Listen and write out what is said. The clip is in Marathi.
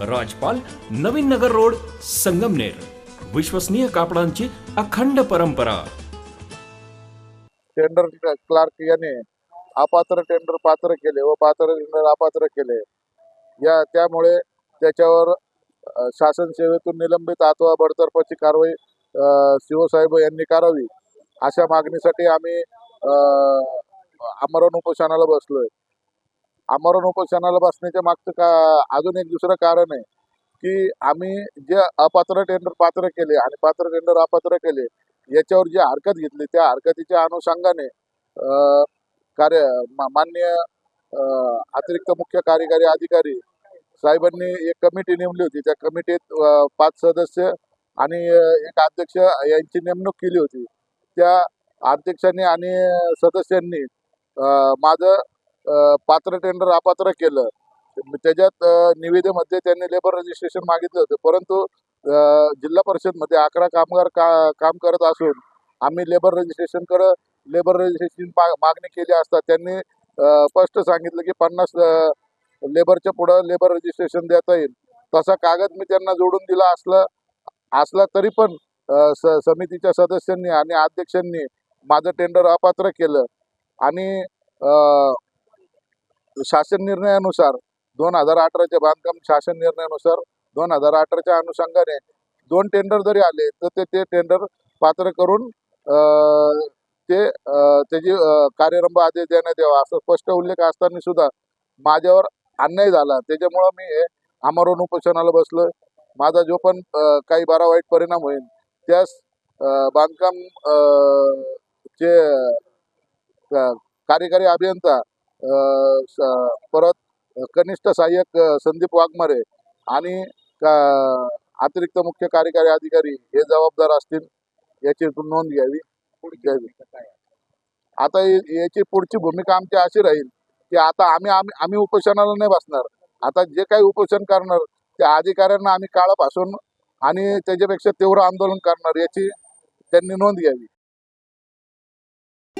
राजपाल नवीन नगर रोड संगमनेर. विश्वसनीय कापडांची अखंड परंपरा. टेंडर क्लार्क याने अपात्र टेंडर पात्र केले व पात्र टेंडर अपात्र केले. या त्यामुळे त्याच्यावर शासन सेवेतून निलंबित अथवा बडतर्फाची कारवाई शिवसाहेब यांनी करावी. अशा मागणीसाठी आम्ही अ, आमरण उपोषणाला बसलोय. आमरण उपोषणाला बसण्याच्या मागचं का अजून एक दुसरं कारण आहे की आम्ही जे अपात्र टेंडर पात्र केले आणि पात्र टेंडर अपात्र केले याच्यावर जी हरकत घेतली त्या हरकतीच्या अनुषंगाने कार्य मा- मान्य अतिरिक्त मुख्य कार्यकारी अधिकारी साहेबांनी एक कमिटी नेमली होती. त्या कमिटीत पाच सदस्य आणि एक अध्यक्ष यांची नेमणूक केली होती. त्या अध्यक्षांनी आणि सदस्यांनी माझं पात्र टेंडर अपात्र केलं. त्याच्यात निविदेमध्ये त्यांनी लेबर रजिस्ट्रेशन मागितलं होतं. परंतु जिल्हा परिषदमध्ये अकरा कामगार का काम करत असून आम्ही लेबर रजिस्ट्रेशनकडं लेबर रजिस्ट्रेशन मागणी केली असता त्यांनी स्पष्ट सांगितलं की पन्नास लेबरच्या पुढं लेबर रजिस्ट्रेशन देता येईल. तसा कागद मी त्यांना जोडून दिला असला असला तरी पण स समितीच्या सदस्यांनी आणि अध्यक्षांनी माझं टेंडर अपात्र केलं. आणि शासन निर्णयानुसार दोन हजार अठराच्या बांधकाम शासन निर्णयानुसार दोन हजार अठराच्या अनुषंगाने दोन टेंडर जरी आले तर ते ते टेंडर पात्र करून ते त्याची कार्यरंभ आदेश देण्यात यावा असं स्पष्ट उल्लेख असताना सुद्धा माझ्यावर अन्याय झाला. त्याच्यामुळं मी हे आमरण उपोषणाला बसलोय. माझा जो पण काही बरा वाईट परिणाम होईल त्यास बांधकाम चे कार्यकारी अभियंता परत कनिष्ठ सहाय्यक संदीप वाघमारे आणि अतिरिक्त मुख्य कार्यकारी अधिकारी हे जबाबदार असतील याची नोंद घ्यावी घ्यावी. आता याची पुढची भूमिका आमची अशी राहील की आता आम्ही आम्ही आम्ही उपोषणाला नाही बसणार. आता जे काही उपोषण करणार त्या अधिकाऱ्यांना आम्ही काळं भासून आणि त्याच्यापेक्षा तीव्र आंदोलन करणार याची त्यांनी नोंद घ्यावी.